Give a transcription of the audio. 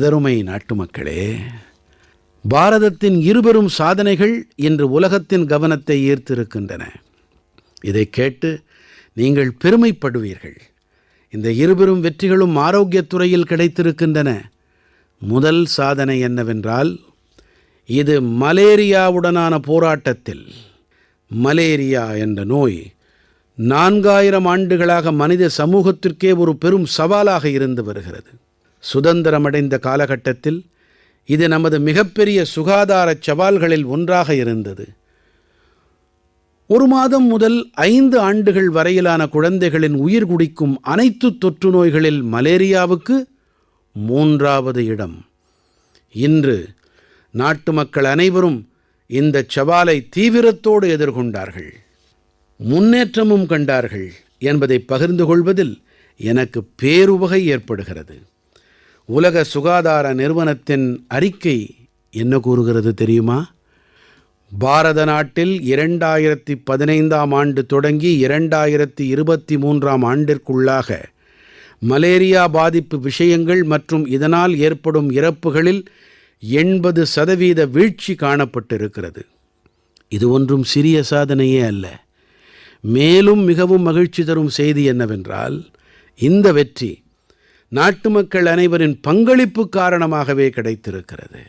இதருமை நாட்டுமக்களே பாரதத்தின் இருபெரும் சாதனைகள் இன்று உலகத்தின் கவனத்தை ஈர்த்திருக்கின்றன. இதைக் கேட்டு நீங்கள் பெருமைப்படுவீர்கள். இந்த இருபெரும் வெற்றிகளும் ஆரோக்கியத்துறையில் கிடைத்திருக்கின்றன. முதல் சாதனை என்னவென்றால் இது மலேரியாவுடனான போராட்டத்தில். மலேரியா என்ற நோய் நான்காயிரம் ஆண்டுகளாக மனித சமூகத்திற்கே ஒரு பெரும் சவாலாக இருந்து வருகிறது. சுதந்திரமடைந்த காலகட்டத்தில் இது நமது மிகப்பெரிய சுகாதாரச் சவால்களில் ஒன்றாக இருந்தது. ஒரு மாதம் முதல் ஐந்து ஆண்டுகள் வரையிலான குழந்தைகளின் உயிர் குடிக்கும் அனைத்து தொற்று நோய்களில் மலேரியாவுக்கு மூன்றாவது இடம். இன்று நாட்டு மக்கள் அனைவரும் இந்த சவாலை தீவிரத்தோடு எதிர்கொண்டார்கள். முன்னேற்றமும் கண்டார்கள் என்பதை பகிர்ந்து கொள்வதில் எனக்கு பேருவகை ஏற்படுகிறது. உலக சுகாதார நிறுவனத்தின் அறிக்கை என்ன கூறுகிறது தெரியுமா? பாரத நாட்டில் இரண்டாயிரத்தி பதினைந்தாம் ஆண்டு தொடங்கி இரண்டாயிரத்தி இருபத்தி மூன்றாம் ஆண்டிற்குள்ளாக மலேரியா பாதிப்பு விஷயங்கள் மற்றும் இதனால் ஏற்படும் இறப்புகளில் எண்பது சதவீத வீழ்ச்சி காணப்பட்டிருக்கிறது. இது ஒன்றும் சிறிய சாதனையே அல்ல. மேலும் மிகவும் மகிழ்ச்சி தரும் செய்தி என்னவென்றால் இந்த வெற்றி நாட்டு மக்கள் அனைவரின் பங்களிப்பு காரணமாகவே கிடைத்திருக்கிறது.